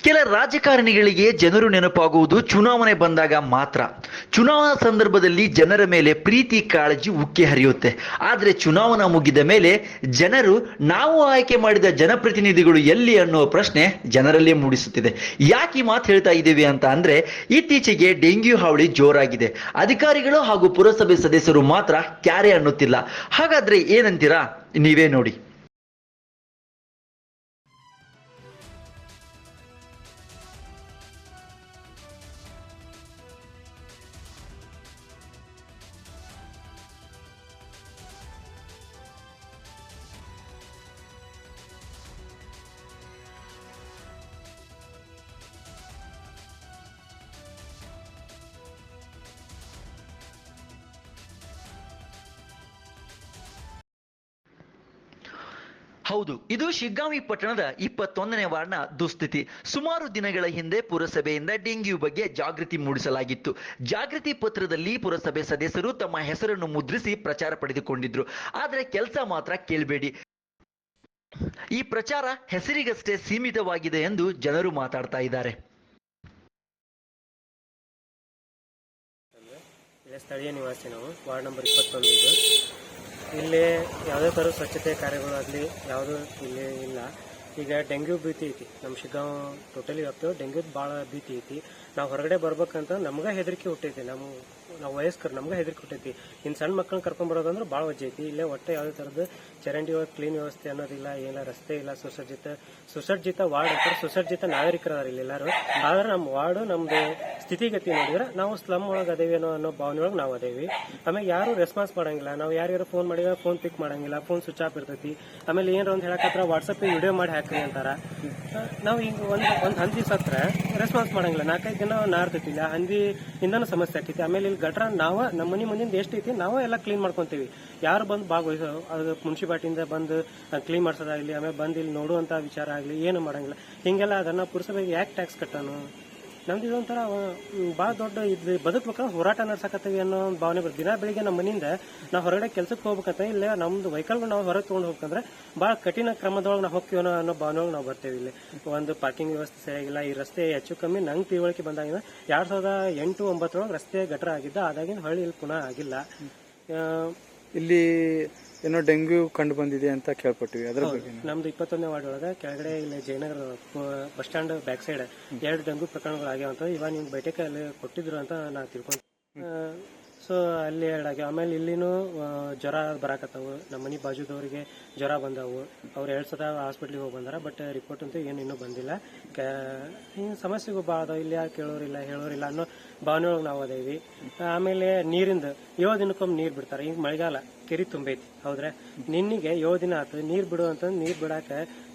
ಕೆಲ ರಾಜಕಾರಣಿಗಳಿಗೆ ಜನರು ನೆನಪಾಗುವುದು ಚುನಾವಣೆ ಬಂದಾಗ ಮಾತ್ರ. ಚುನಾವಣಾ ಸಂದರ್ಭದಲ್ಲಿ ಜನರ ಮೇಲೆ ಪ್ರೀತಿ, ಕಾಳಜಿ ಉಕ್ಕಿ ಹರಿಯುತ್ತೆ. ಆದರೆ ಚುನಾವಣಾ ಮುಗಿದ ಮೇಲೆ ಜನರು ನಾವು ಆಯ್ಕೆ ಮಾಡಿದ ಜನಪ್ರತಿನಿಧಿಗಳು ಎಲ್ಲಿ ಅನ್ನೋ ಪ್ರಶ್ನೆ ಜನರಲ್ಲೇ ಮೂಡಿಸುತ್ತಿದೆ. ಯಾಕೆ ಈ ಮಾತು ಹೇಳ್ತಾ ಇದ್ದೀವಿ ಅಂತ ಅಂದ್ರೆ ಇತ್ತೀಚೆಗೆ ಡೆಂಗ್ಯೂ ಹಾವಳಿ ಜೋರಾಗಿದೆ. ಅಧಿಕಾರಿಗಳು ಹಾಗೂ ಪುರಸಭೆ ಸದಸ್ಯರು ಮಾತ್ರ ಕ್ಯಾರೆ ಅನ್ನುತ್ತಿಲ್ಲ. ಹಾಗಾದ್ರೆ ಏನಂತೀರಾ? ನೀವೇ ನೋಡಿ. ಹೌದು, ಇದು ಶಿಗ್ಗಾಂವಿ ಪಟ್ಟಣದ ಇಪ್ಪತ್ತೊಂದನೇ ವಾರ್ಡ್ನ ದುಸ್ಥಿತಿ. ಸುಮಾರು ದಿನಗಳ ಹಿಂದೆ ಪುರಸಭೆಯಿಂದ ಡೆಂಗ್ಯೂ ಬಗ್ಗೆ ಜಾಗೃತಿ ಮೂಡಿಸಲಾಗಿತ್ತು. ಜಾಗೃತಿ ಪತ್ರದಲ್ಲಿ ಪುರಸಭೆ ಸದಸ್ಯರು ತಮ್ಮ ಹೆಸರನ್ನು ಮುದ್ರಿಸಿ ಪ್ರಚಾರ ಪಡೆದುಕೊಂಡಿದ್ರು. ಆದರೆ ಕೆಲಸ ಮಾತ್ರ ಕೇಳಬೇಡಿ. ಈ ಪ್ರಚಾರ ಹೆಸರಿಗಷ್ಟೇ ಸೀಮಿತವಾಗಿದೆ ಎಂದು ಜನರು ಮಾತಾಡ್ತಾ ಇದ್ದಾರೆ. ಸ್ಥಳೀಯ ನಿವಾಸಿ ನಾವು. ವಾರ್ಡ್ ನಂಬರ್ ಇಪ್ಪತ್ತೊಂದು ಇಲ್ಲಿ ಯಾವುದೇ ಥರ ಸ್ವಚ್ಛತೆ ಕಾರ್ಯಗಳಾಗಲಿ ಯಾವುದೂ ಇಲ್ಲಿ ಇಲ್ಲ. ಈಗ ಡೆಂಗ್ಯೂ ಭೀತಿ ಐತಿ. ನಮ್ಮ ಶಿಗ್ಗಾಂವ್ ಟೋಟಲಿ ಇವತ್ತು ಡೆಂಗ್ಯೂದು ಭಾಳ ಭೀತಿ ಐತಿ. ನಾವು ಹೊರಗಡೆ ಬರ್ಬೇಕಂತ ನಮ್ಗೆ ಹೆದರಿಕೆ ಹುಟ್ಟೈತಿ. ನಮ್ಮ ನಾವು ವಯಸ್ಕರು, ನಮ್ಗೆ ಹೆದರಿಕೆ ಕೊಟ್ಟೈತಿ. ಇನ್ನು ಸಣ್ಣ ಮಕ್ಕಳನ್ನ ಕರ್ಕೊಂಬರೋದಂದ್ರೆ ಭಾಳ ವಜ್ಜೆ ಐತಿ. ಇಲ್ಲೇ ಒಟ್ಟೆ ಯಾವುದೇ ಥರದ್ದು ಚರಂಡಿ ಕ್ಲೀನ್ ವ್ಯವಸ್ಥೆ ಅನ್ನೋದಿಲ್ಲ ಏನಿಲ್ಲ ರಸ್ತೆ ಇಲ್ಲ, ಸುಸಜ್ಜಿತ ಸುಸಜ್ಜಿತ ವಾರ್ಡ್ ಅಂತಾರೆ. ಸುಸಜ್ಜಿತ ನಾಗರಿಕರು ಇಲ್ಲಿ ಎಲ್ಲರೂ. ಆದ್ರೆ ನಮ್ಮ ವಾರ್ಡ್ ನಮ್ದು ಸ್ಥಿತಿಗತಿ ನೋಡಿದ್ರೆ ನಾವು ಸ್ಲಮ್ ಒಳಗೆ ಅದೇವೇನೋ ಅನ್ನೋ ಭಾವನೆ ಒಳಗೆ ನಾವು ಅದೇವಿ. ಆಮೇಲೆ ಯಾರು ರೆಸ್ಪಾನ್ಸ್ ಮಾಡಂಗಿಲ್ಲ. ನಾವು ಯಾರ್ಯಾರು ಫೋನ್ ಮಾಡಿದ್ರೆ ಫೋನ್ ಪಿಕ್ ಮಾಡಂಗಿಲ್ಲ ಫೋನ್ ಸ್ವಿಚ್ ಆಫ್ ಇರ್ತೈತಿ. ಆಮೇಲೆ ಏನಾರ ಒಂದು ಹೇಳಕತ್ರ ವಾಟ್ಸಪ್ ವಿಡಿಯೋ ಮಾಡಿ ಹಾಕ್ರಿ ಅಂತಾರ. ನಾವು ಈಗ ಒಂದು ಒಂದು ಹಂದಿ ಸತ್ರ ರೆಸ್ಪಾನ್ಸ್ ಮಾಡಂಗಿಲ್ಲ. ನಾಲ್ಕೈದು ದಿನ ನಾರ್ತೈತಿಲ್ಲ ಹಂದಿ ಇಂದನೂ ಸಮಸ್ಯೆ ಆಕೈತಿ ಆಮೇಲೆ ಇಲ್ಲಿ ಗಟ್ರ ನಾವ, ನಮ್ಮ ಮನೆ ಮುಂದಿಂದ ಎಷ್ಟು ಐತಿ, ನಾವೇ ಎಲ್ಲ ಕ್ಲೀನ್ ಮಾಡ್ಕೊಂತೀವಿ. ಯಾರು ಬಂದು ಭಾಗವಹಿಸೋ, ಅದು ಮುನ್ಸಿಪಾಲ್ಟಿಯಿಂದ ಬಂದು ಕ್ಲೀನ್ ಮಾಡ್ಸೋದಾಗ್ಲಿ, ಆಮೇಲೆ ಬಂದು ಇಲ್ಲಿ ನೋಡುವಂತ ವಿಚಾರ ಆಗಲಿ, ಏನು ಮಾಡಂಗಿಲ್ಲ. ಹಿಂಗೆಲ್ಲ ಅದನ್ನ ಪುರಸಭೆಗೆ ಯಾಕೆ ಟ್ಯಾಕ್ಸ್ ಕಟ್ಟಾನು? ನಮ್ದು ಇದೊಂಥರ ಭಾಳ ದೊಡ್ಡ ಇದು ಬದುಕ್ಬೇಕಂದ್ರೆ ಹೋರಾಟ ನಡ್ಸಕತ್ತೀವಿ ಅನ್ನೋ ಒಂದು ಭಾವನೆ ಬರುತ್ತೆ. ದಿನ ಬೆಳಿಗ್ಗೆ ನಮ್ಮ ಮನೆಯಿಂದ ನಾವು ಹೊರಗಡೆ ಕೆಲಸಕ್ಕೆ ಹೋಗ್ಬೇಕಂತ, ಇಲ್ಲೇ ನಮ್ದು ವೆಹಿಕಲ್ಗಳು ನಾವು ಹೊರಗೆ ತೊಗೊಂಡು ಹೋಗ್ಬೇಕಂದ್ರೆ ಭಾಳ ಕಠಿಣ ಕ್ರಮದೊಳಗೆ ನಾವು ಹೋಗ್ತೀವಿ ಅನ್ನೋ ಅನ್ನೋ ಭಾವನೆ ನಾವು ಬರ್ತೇವೆ ಇಲ್ಲಿ. ಒಂದು ಪಾರ್ಕಿಂಗ್ ವ್ಯವಸ್ಥೆ ಸರಿಯಾಗಿಲ್ಲ, ಈ ರಸ್ತೆ ಹೆಚ್ಚು ಕಮ್ಮಿ, ನಂಗೆ ತಿಳುವಳಿಕೆ ಬಂದಾಗಿಂದ ಎರಡು ಸಾವಿರದ ಎಂಟು ಒಂಬತ್ತರೊಳಗೆ ರಸ್ತೆ ಗಟ್ರ ಆಗಿದ್ದ ಅದಾಗಿಂದ ಹಳ್ಳಿ ಇಲ್ಲಿ ಪುನಃ ಆಗಿಲ್ಲ. ಇಲ್ಲಿ ಏನೋ ಡೆಂಗ್ಯೂ ಕಂಡು ಬಂದಿದೆ ಅಂತ ಕೇಳ್ಪಟ್ಟಿವಿ. ಅದರ ಬಗ್ಗೆ ನಮ್ದು ಇಪ್ಪತ್ತೊಂದನೇ ವಾರ್ಡ್ ಒಳಗೆ ಕೆಳಗಡೆ ಇಲ್ಲಿ Jayanagar bus stand back side ಎರಡು ಡೆಂಗ್ಯೂ ಪ್ರಕರಣಗಳು ಆಗ್ಯಾವಂತ. ಇವಾಗ ನಿಮ್ಗೆ ಬೈಟಕ್ಕೆ ಅಲ್ಲಿ ಕೊಟ್ಟಿದ್ರು ಅಂತ ನಾ ತಿಳ್ಕೊಂತ ಸೊ ಅಲ್ಲಿ ಆಗ್ಯಾವ ಆಮೇಲೆ ಇಲ್ಲಿನೂ ಜ್ವರ ಬರಾಕತ್ತಾವು. ನಮ್ಮ ಮನೆ ಬಾಜುದವರಿಗೆ ಜ್ವರ ಬಂದವು. ಅವ್ರು ಎರಡು ಸತ ಹಾಸ್ಪಿಟ್ಲಿಗೆ ಹೋಗಿ ಬಂದಾರ ಬಟ್ ರಿಪೋರ್ಟ್ ಅಂತೂ ಏನು ಇನ್ನೂ ಬಂದಿಲ್ಲ. ಹಿಂಗೆ ಸಮಸ್ಯೆಗೂ ಭಾಳ ಅದಾವ ಇಲ್ಲಿ ಯಾಕೆ ಕೇಳೋರಿಲ್ಲ, ಹೇಳೋರಿಲ್ಲ ಅನ್ನೋ ಭಾವನೆ ಒಳಗೆ ನಾವು ಅದೇವಿ. ಆಮೇಲೆ ನೀರಿಂದ, ಏಳು ದಿನಕ್ಕೊಮ್ಮೆ ನೀರು ಬಿಡ್ತಾರೆ. ಈಗ ಮಳೆಗಾಲ, ಕೆರಿ ತುಂಬೈತಿ, ಹೌದ್ರೆ? ನಿನ್ನಿಗೆ ಏಳು ದಿನ ಆತು, ನೀರು ಬಿಡು ಅಂತಂದು, ನೀರು ಬಿಡಾಕ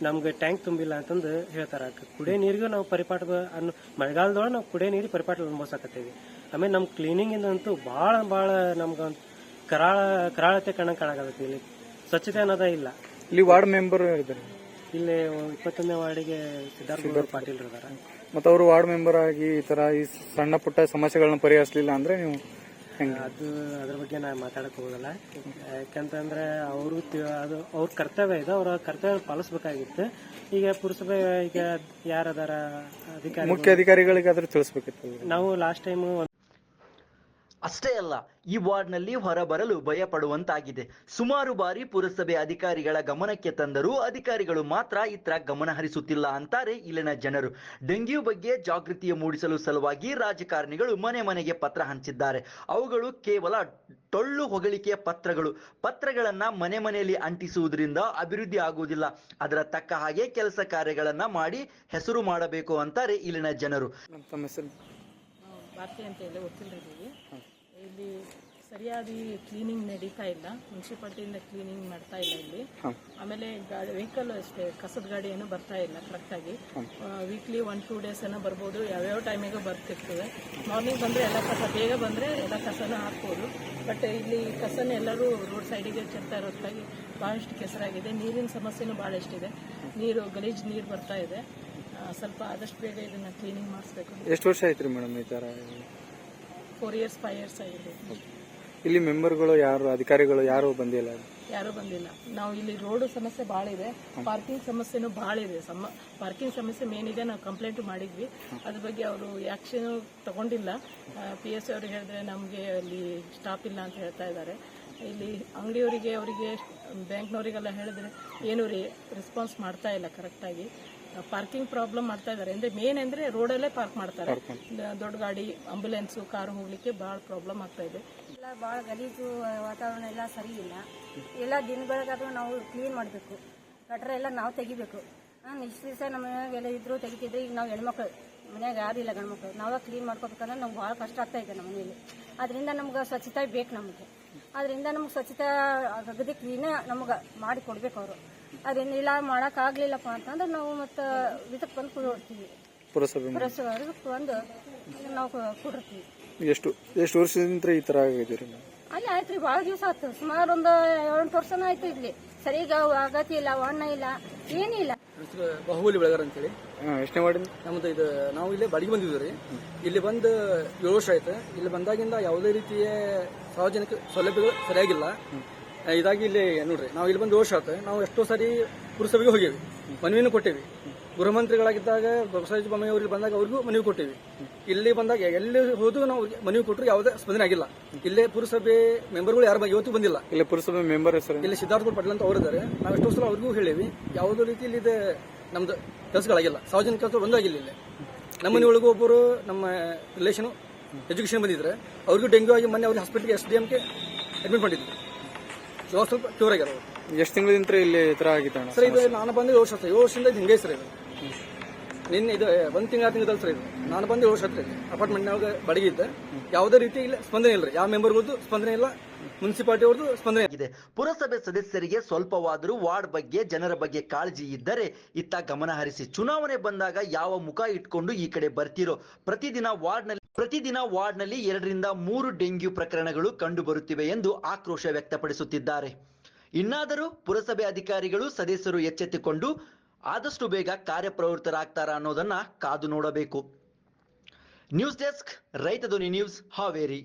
ನಮ್ಗೆ ಟ್ಯಾಂಕ್ ತುಂಬಿಲ್ಲ ಅಂತಂದು ಹೇಳ್ತಾರ. ಕುಡಿಯೋ ನೀರಿಗೂ ನಾವು ಪರಿಪಾಠ ಅನ್ನೋ, ಮಳೆಗಾಲದೊಳಗೆ ನಾವು ಕುಡಿಯೋ ನೀರು ಪರಿಪಾಠ ಅನುಭವಿಸಕತ್ತೀವಿ. ಆಮೇಲೆ ನಮ್ಮ ಕ್ಲೀನಿಂಗ್ ಇಂದಂತೂ ಭಾಳ ಭಾಳ ನಮ್ಗೆ ಕರಾಳ ಕರಾಳತೆ ಕಣ ಕಾಣಕತ್ತೈತಿ ಇಲ್ಲಿ. ಸ್ವಚ್ಛತೆ ಅನ್ನೋದೇ ಇಲ್ಲ. ಇಲ್ಲಿ ವಾರ್ಡ್ ಮೆಂಬರ್ ಇದ್ದಾರೆ. ಇಲ್ಲಿ ಇಪ್ಪತ್ತೊಂದನೇ ವಾರ್ಡಿಗೆ ಸಿದ್ಧಾರ್ಥ ಪಾಟೀಲ್ ಇದ್ದಾರೆ ಮತ್ತು ಅವರು ವಾರ್ಡ್ ಮೆಂಬರ್ ಆಗಿ ಈ ತರ ಈ ಸಣ್ಣ ಪುಟ್ಟ ಸಮಸ್ಯೆಗಳನ್ನ ಪರಿಹರಿಸಲಿಲ್ಲ ಅಂದ್ರೆ ನೀವು ಅದು ಅದ್ರ ಬಗ್ಗೆ ನಾ ಮಾತಾಡಕ್ಕೆ ಹೋಗಲ್ಲ ಯಾಕಂತಂದ್ರೆ ಅವರು ಅದು ಅವ್ರ ಕರ್ತವ್ಯ ಇದೆ ಅವ್ರ ಕರ್ತವ್ಯ ಪಾಲಿಸ್ಬೇಕಾಗಿತ್ತು. ಈಗ ಪುರಸಭೆ ಈಗ ಯಾರದಾರ ಅಧಿಕಾರಿ ಮುಖ್ಯ ಅಧಿಕಾರಿಗಳಿಗೆ ಆದ್ರೂ ತಿಳಿಸ್ಬೇಕಿತ್ತು. ನಾವು ಲಾಸ್ಟ್ ಟೈಮ್ ಅಷ್ಟೇ ಅಲ್ಲ ಈ ವಾರ್ಡ್ನಲ್ಲಿ ಹೊರಬರಲು ಭಯಪಡುವಂತಾಗಿದೆ. ಸುಮಾರು ಬಾರಿ ಪುರಸಭೆ ಅಧಿಕಾರಿಗಳ ಗಮನಕ್ಕೆ ತಂದರೂ ಅಧಿಕಾರಿಗಳು ಮಾತ್ರ ಇತ್ರ ಗಮನ ಹರಿಸುತ್ತಿಲ್ಲ ಅಂತಾರೆ ಇಲ್ಲಿನ ಜನರು. ಡೆಂಗ್ಯೂ ಬಗ್ಗೆ ಜಾಗೃತಿಯ ಮೂಡಿಸಲು ಸಲುವಾಗಿ ರಾಜಕಾರಣಿಗಳು ಮನೆ ಮನೆಗೆ ಪತ್ರ ಹಂಚಿದ್ದಾರೆ. ಅವುಗಳು ಕೇವಲ ಟೊಳ್ಳು ಹೊಗಳಿಕೆಯ ಪತ್ರಗಳು. ಪತ್ರಗಳನ್ನ ಮನೆ ಮನೆಯಲ್ಲಿ ಅಂಟಿಸುವುದರಿಂದ ಅಭಿವೃದ್ಧಿ ಆಗುವುದಿಲ್ಲ. ಅದರ ತಕ್ಕ ಹಾಗೆ ಕೆಲಸ ಕಾರ್ಯಗಳನ್ನ ಮಾಡಿ ಹೆಸರು ಮಾಡಬೇಕು ಅಂತಾರೆ ಇಲ್ಲಿನ ಜನರು. ಭಾರತಿ ಅಂತ ಹೇಳಿ ಇಲ್ಲಿ ಸರಿಯಾಗಿ ಕ್ಲೀನಿಂಗ್ ನಡೀತಾ ಇಲ್ಲ. ಮುನ್ಸಿಪಾಲ್ಟಿಯಿಂದ ಕ್ಲೀನಿಂಗ್ ಮಾಡ್ತಾ ಇಲ್ಲ ಇಲ್ಲಿ. ಆಮೇಲೆ ಗಾಡಿ ವೆಹಿಕಲ್ ಅಷ್ಟೇ ಕಸದ ಗಾಡಿ ಏನು ಬರ್ತಾ ಇಲ್ಲ ಕರೆಕ್ಟಾಗಿ ವೀಕ್ಲಿ ಒನ್ ಟೂ ಡೇಸ್ ಏನೋ ಬರ್ಬೋದು ಯಾವ್ಯಾವ ಟೈಮಿಗೂ ಬರ್ತಿರ್ತದೆ. ಮಾರ್ನಿಂಗ್ ಬಂದರೆ ಎಲ್ಲ ಕಸ ಬೇಗ ಬಂದರೆ ಎಲ್ಲ ಕಸನ ಹಾಕ್ಬೋದು. ಬಟ್ ಇಲ್ಲಿ ಕಸನ ಎಲ್ಲರೂ ರೋಡ್ ಸೈಡಿಗೆ ಚೆಲ್ತಾ ಇರೋದಕ್ಕಾಗಿ ಭಾಳಷ್ಟು ಕೆಸರಾಗಿದೆ. ನೀರಿನ ಸಮಸ್ಯೆನೂ ಭಾಳಷ್ಟಿದೆ ನೀರು ಗಲೀಜು ನೀರು ಬರ್ತಾ ಇದೆ. ಸ್ವಲ್ಪ ಆದಷ್ಟು ಬೇಗ ಇದನ್ನ ಕ್ಲೀನಿಂಗ್ ಮಾಡಿಸ್ಬೇಕು. ಎಷ್ಟು ವರ್ಷ ಆಯ್ತ್ರಿ ಮೇಡಮ್ ಈ ತರ? ಫೋರ್ ಇಯರ್ಸ್ ಫೈವ್ ಇಯರ್ಸ್ ಆಗಿದೆ. ಇಲ್ಲಿ ಮೆಂಬರ್ಗಳು ಯಾರು ಅಧಿಕಾರಿಗಳು ಯಾರು ಬಂದಿಲ್ಲ? ಯಾರು ಬಂದಿಲ್ಲ. ನಾವು ಇಲ್ಲಿ ರೋಡ್ ಸಮಸ್ಯೆ ಭಾಳ ಇದೆ. ಪಾರ್ಕಿಂಗ್ ಸಮಸ್ಯೆನೂ ಭಾಳ ಇದೆ. ಸಮ ಪಾರ್ಕಿಂಗ್ ಸಮಸ್ಯೆ ಮೇನ್ ಇದೆ. ನಾವು ಕಂಪ್ಲೇಂಟ್ ಮಾಡಿದ್ವಿ. ಅದ್ರ ಬಗ್ಗೆ ಅವರು ಆಕ್ಷನ್ ತಗೊಂಡಿಲ್ಲ. ಪಿ ಎಸ್ ಅವ್ರಿಗೆ ಹೇಳಿದ್ರೆ ನಮಗೆ ಅಲ್ಲಿ ಸ್ಟಾಪ್ ಇಲ್ಲ ಅಂತ ಹೇಳ್ತಾ ಇದ್ದಾರೆ. ಇಲ್ಲಿ ಅಂಗಡಿಯವರಿಗೆ ಅವರಿಗೆ ಬ್ಯಾಂಕ್ನವರಿಗೆಲ್ಲ ಹೇಳಿದ್ರೆ ಏನು ರೀ ರೆಸ್ಪಾನ್ಸ್ ಮಾಡ್ತಾ ಇಲ್ಲ ಕರೆಕ್ಟಾಗಿ ಪಾರ್ಕಿಂಗ್ ಪ್ರಾಬ್ಲಮ್ ಮಾಡ್ತಾ ಇದ್ದಾರೆ ಅಂದ್ರೆ ಮೇನ್ ಅಂದ್ರೆ ರೋಡಲ್ಲೇ ಪಾರ್ಕ್ ಮಾಡ್ತಾರೆ. ದೊಡ್ಡ ಗಾಡಿ ಆಂಬುಲೆನ್ಸ್ ಕಾರು ಹೋಗ್ಲಿಕ್ಕೆ ಬಹಳ ಪ್ರಾಬ್ಲಮ್ ಆಗ್ತಾ ಇದೆ. ಎಲ್ಲ ಬಹಳ ಗಲೀಜು ವಾತಾವರಣ ಎಲ್ಲ ಸರಿ ಇಲ್ಲ. ಎಲ್ಲ ದಿನ ಬೆಳಗಾದ್ರೂ ನಾವು ಕ್ಲೀನ್ ಮಾಡಬೇಕು. ಗಟ್ರ ಎಲ್ಲ ನಾವು ತೆಗಿಬೇಕು. ಹಾಂ ಇಷ್ಟು ದಿವಸ ನಮ್ಮ ಮನೆಯಾಗೆಲ್ಲ ಇದ್ರು ತೆಗಿತಿದ್ರೆ ಈಗ ನಾವು ಹೆಣ್ಮಕ್ಳು. ಮನ್ಯಾಗ ಯಾರಿಲ್ಲ ಇಲ್ಲ ಗಂಡ್ಮಕ್ಳು. ನಾವೇ ಕ್ಲೀನ್ ಮಾಡ್ಕೋಬೇಕಂದ್ರೆ ನಮ್ಗೆ ಭಾಳ ಕಷ್ಟ ಆಗ್ತಾ ಇದೆ ನಮ್ಮ ಮನೆಯಲ್ಲಿ. ಅದರಿಂದ ನಮ್ಗೆ ಸ್ವಚ್ಛತೆ ಬೇಕು ನಮಗೆ. ಅದರಿಂದ ನಮ್ಗೆ ಸ್ವಚ್ಛತೆ ಅಗದಿ ಕ್ಲೀನ ನಮ್ಗೆ ಮಾಡಿ ಕೊಡ್ಬೇಕು ಅವರು. ಅದರಿಂದ ಇಲ್ಲ ಮಾಡೋಕ್ಕಾಗಲಿಲ್ಲಪ್ಪ ಅಂತಂದ್ರೆ ನಾವು ಮತ್ತು ಇದಕ್ಕೆ ಬಂದು ಕೊಡ್ತೀವಿ ಪುರಸಭೆ ಬಂದು ನಾವು ಕೊಡಿರ್ತೀವಿ. ಎಷ್ಟು ಎಷ್ಟು ವರ್ಷದಿಂದ ಈ ತರ ಆಗಿದ್ದೀರಿ? ಅಲ್ಲಿ ಆಯ್ತು ರೀ ಭಾಳ ದಿವಸ ಆಯ್ತು. ಸುಮಾರು ಒಂದು ಏಳೆಂಟು ವರ್ಷನ ಆಯ್ತು ಇಲ್ಲಿ. ಸರಿಗ ಆಗತಿ ಇಲ್ಲ ವಣ್ಣ ಇಲ್ಲ ಏನಿಲ್ಲ ಬಾಹುಬಲಿ ಬೆಳಗಾರ ಅಂತೇಳಿ. ಎಷ್ಟನೇ ಮಾಡಿ ನಮ್ದು ಇದು ನಾವು ಇಲ್ಲಿ ಬಾಡಿಗೆ ಬಂದಿದ್ವಿ ರೀ. ಇಲ್ಲಿ ಬಂದು ಏಳು ವರ್ಷ ಆಯ್ತು. ಇಲ್ಲಿ ಬಂದಾಗಿಂದ ಯಾವುದೇ ರೀತಿಯ ಸಾರ್ವಜನಿಕ ಸೌಲಭ್ಯಗಳು ಸರಿಯಾಗಿಲ್ಲ. ಇದಾಗಿ ಇಲ್ಲಿ ನೋಡ್ರಿ ನಾವು ಇಲ್ಲಿ ಬಂದು ದೋಷ ವರ್ಷ ಆಯ್ತು ನಾವು ಎಷ್ಟೋ ಸಾರಿ ಪುರಸಭೆಗೆ ಹೋಗೇವಿ. ಮನವಿನೂ ಕೊಟ್ಟೇವಿ. ಗೃಹಮಂತ್ರಿಗಳಾಗಿದ್ದಾಗ ಬಸವರಾಜ ಬೊಮ್ಮಾಯಿ ಅವ್ರಿಗೆ ಬಂದಾಗ ಅವ್ರಿಗೂ ಮನವಿ ಕೊಟ್ಟೇವಿ. ಇಲ್ಲಿ ಬಂದಾಗ ಎಲ್ಲಿ ಹೋದ್ರು ನಾವು ಮನವಿ ಕೊಟ್ಟರು ಯಾವುದೇ ಸ್ಪಂದನೆ ಆಗಿಲ್ಲ. ಇಲ್ಲೇ ಪುರಸಭೆ ಮೆಂಬರ್ಗಳು ಯಾರು ಇವತ್ತು ಬಂದಿಲ್ಲ. ಇಲ್ಲಿ ಪುರಸಭೆ ಮೆಂಬರ್ ಹೆಸರು? ಇಲ್ಲಿ ಸಿದ್ಧಾರ್ಥ ಪಟೇಲ್ ಅಂತ ಅವರಿದ್ದಾರೆ. ನಾವು ಎಷ್ಟೋ ಸಲ ಅವ್ರಿಗೂ ಹೇಳೇವಿ. ಯಾವುದೋ ರೀತಿಯಲ್ಲಿ ಇದೆ ನಮ್ದು ಕೆಲಸಗಳಾಗಿಲ್ಲ. ಸಾರ್ವಜನಿಕ ಕೆಲಸ ಒಂದಾಗಿಲ್ಲ ಇಲ್ಲಿ. ನಮ್ಮ ಒಳಗೂ ಒಬ್ಬರು ನಮ್ಮ ರಿಲೇಷನ್ ಎಜುಕೇಶನ್ ಬಂದಿದ್ರೆ ಅವ್ರಿಗೂ ಡೆಂಗ್ಯೂ ಆಗಿ ಮೊನ್ನೆ ಅವ್ರಿಗೆ ಹಾಸ್ಪಿಟಲ್ಗೆ ಎಸ್ ಡಿ ಎಮ್ಗೆ ಅಡ್ಮಿಟ್ ಮಾಡಿದ್ರು. ಸ್ವಲ್ಪ ಕ್ಯೂರ್ ಆಗಿರೋದು ಎಷ್ಟು ತಿಂಗಳಿಂದ ಇಲ್ಲಿ ಈ ಆಗಿತ್ತು ಅಣ್ಣ? ಸರ್ ಇದು ನಾನು ಬಂದು ಏಳು ವರ್ಷ ಏಳು ವರ್ಷದಿಂದ ಇದು ಹಿಂಗೆ ಸರ್ ಇದು. ನಿನ್ನೆ ಇದು ಒಂದು ತಿಂಗಳ ತಿಂಗಳು ಸರ್ ಇದು. ನಾನು ಬಂದು ಏಳು ವರ್ಷ ಇಲ್ಲಿ. ಅಪಾರ್ಟ್ಮೆಂಟ್ನಾಗ ಬಾಡಿಗೆ ಇದ್ದೆ. ಯಾವುದೇ ರೀತಿ ಇಲ್ಲ ಸ್ಪಂದನೆ ಇಲ್ಲ ರೀ. ಯಾವ ಮೆಂಬರ್ಗಳದ್ದು ಸ್ಪಂದನೆ ಇಲ್ಲ ಮುನ್ಸಿಪಾಲಿಟಿ ಅವ್ರದ್ದು ಸ್ಪಂದನೆ ಆಗಿದೆ. ಪುರಸಭೆ ಸದಸ್ಯರಿಗೆ ಸ್ವಲ್ಪವಾದರೂ ವಾರ್ಡ್ ಬಗ್ಗೆ ಜನರ ಬಗ್ಗೆ ಕಾಳಜಿ ಇದ್ದರೆ ಇತ್ತ ಗಮನ ಹರಿಸಿ. ಚುನಾವಣೆ ಬಂದಾಗ ಯಾವ ಮುಖ ಇಟ್ಕೊಂಡು ಈ ಕಡೆ ಬರ್ತಿರೋ? ಪ್ರತಿದಿನ ವಾರ್ಡ್ನಲ್ಲಿ ಪ್ರತಿದಿನ ವಾರ್ಡ್ನಲ್ಲಿ ಎರಡರಿಂದ ಮೂರು ಡೆಂಗ್ಯೂ ಪ್ರಕರಣಗಳು ಕಂಡುಬರುತ್ತಿವೆ ಎಂದು ಆಕ್ರೋಶ ವ್ಯಕ್ತಪಡಿಸುತ್ತಿದ್ದಾರೆ. ಇನ್ನಾದರೂ ಪುರಸಭೆ ಅಧಿಕಾರಿಗಳು ಸದಸ್ಯರು ಎಚ್ಚೆತ್ತುಕೊಂಡು ಆದಷ್ಟು ಬೇಗ ಕಾರ್ಯಪ್ರವೃತ್ತರಾಗ್ತಾರ ಅನ್ನೋದನ್ನ ಕಾದು ನೋಡಬೇಕು. ನ್ಯೂಸ್ ಡೆಸ್ಕ್ ರೈತ ಧ್ವನಿ ನ್ಯೂಸ್ ಹಾವೇರಿ.